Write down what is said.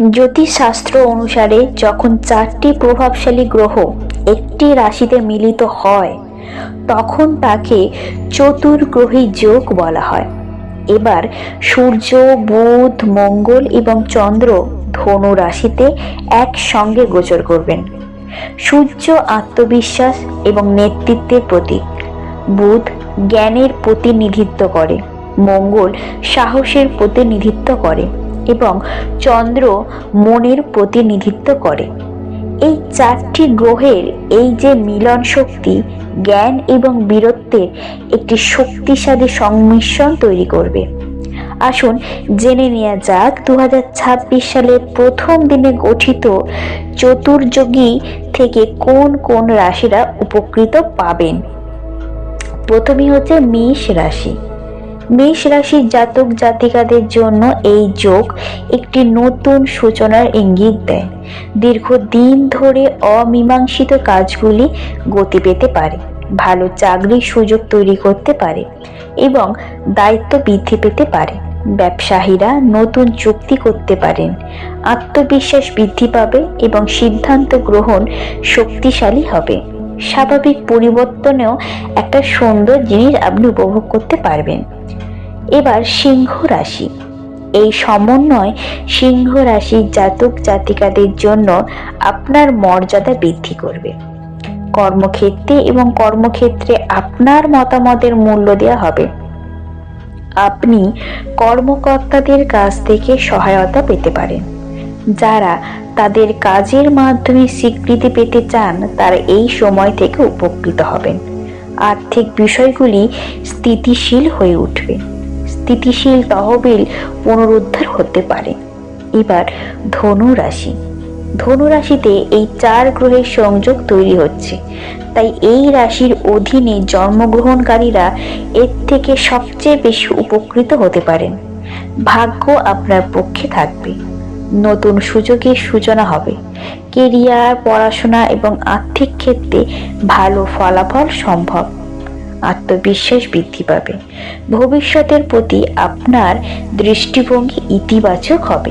জ্যোতিষশাস্ত্র অনুসারে যখন চারটি প্রভাবশালী গ্রহ একটি রাশিতে মিলিত হয়, তখন তাকে চতুর্গ্রহী যোগ বলা হয়। এবার সূর্য, বুধ, মঙ্গল এবং চন্দ্র ধনু রাশিতে একসঙ্গে গোচর করবেন। সূর্য আত্মবিশ্বাস এবং নেতৃত্বের প্রতীক। বুধ জ্ঞানের প্রতিনিধিত্ব করে, মঙ্গল সাহসের প্রতিনিধিত্ব করে। এবং চন্দ্র মনের প্রতিনিধিত্ব করে। এই চারটি গ্রহের এই যে মিলন শক্তি, জ্ঞান এবং বীরত্বের একটি শক্তিশালী সংমিশ্রণ তৈরি করবে। আসুন জেনে নেওয়া যাক দু হাজার ছাব্বিশ সালের প্রথম দিনে গঠিত চতুর্যোগী থেকে কোন কোন রাশিরা উপকৃত পাবেন? প্রথমেই হচ্ছে মেষ রাশি। মেষ রাশির জাতক জাতিকাদের জন্য এই যোগ একটি নতুন সূচনার ইঙ্গিত দেয়। দীর্ঘদিন ধরে অমীমাংসিত কাজগুলি গতি পেতে পারে, ভালো চাকরির সুযোগ তৈরি করতে পারে এবং দায়িত্ব বৃদ্ধি পেতে পারে। ব্যবসায়ীরা নতুন চুক্তি করতে পারেন, আত্মবিশ্বাস বৃদ্ধি পাবে এবং সিদ্ধান্ত গ্রহণ শক্তিশালী হবে। স্বাভাবিক পরিবর্তনেও একটা সুন্দর জিনিস আপনি উপভোগ করতে পারবেন। এবার সিংহ রাশি। এই সমন্বয় সিংহ রাশির জাতক জাতিকাদের জন্য আপনার মর্যাদা বৃদ্ধি করবে। কর্মক্ষেত্রে এবং কর্মক্ষেত্রে আপনার মতামতের মূল্য দেওয়া হবে। আপনি কর্মকর্তাদের কাছ থেকে সহায়তা পেতে পারেন। যারা তাদের কাজের মাধ্যমে স্বীকৃতি পেতে চান, তারা এই সময় থেকে উপকৃত হবেন। আর্থিক বিষয়গুলি স্থিতিশীল হয়ে উঠবে। স্থিতিশীল তহবিল পুনরুদ্ধার হতে পারে। এবার ধনু রাশি এই চার গ্রহের সংযোগ তৈরি হচ্ছে। তাই এই রাশির অধীনে জন্মগ্রহণকারীরা এর থেকে সবচেয়ে বেশি উপকৃত হতে পারেন। ভাগ্য আপনার পক্ষে থাকবে। নতুন সুযোগের সূচনা হবে। কেরিয়ার, পড়াশোনা এবং আর্থিক ক্ষেত্রে ভালো ফলাফল সম্ভব। আত্মবিশ্বাস বৃদ্ধি পাবে। ভবিষ্যতের প্রতি আপনার দৃষ্টিভঙ্গি ইতিবাচক হবে।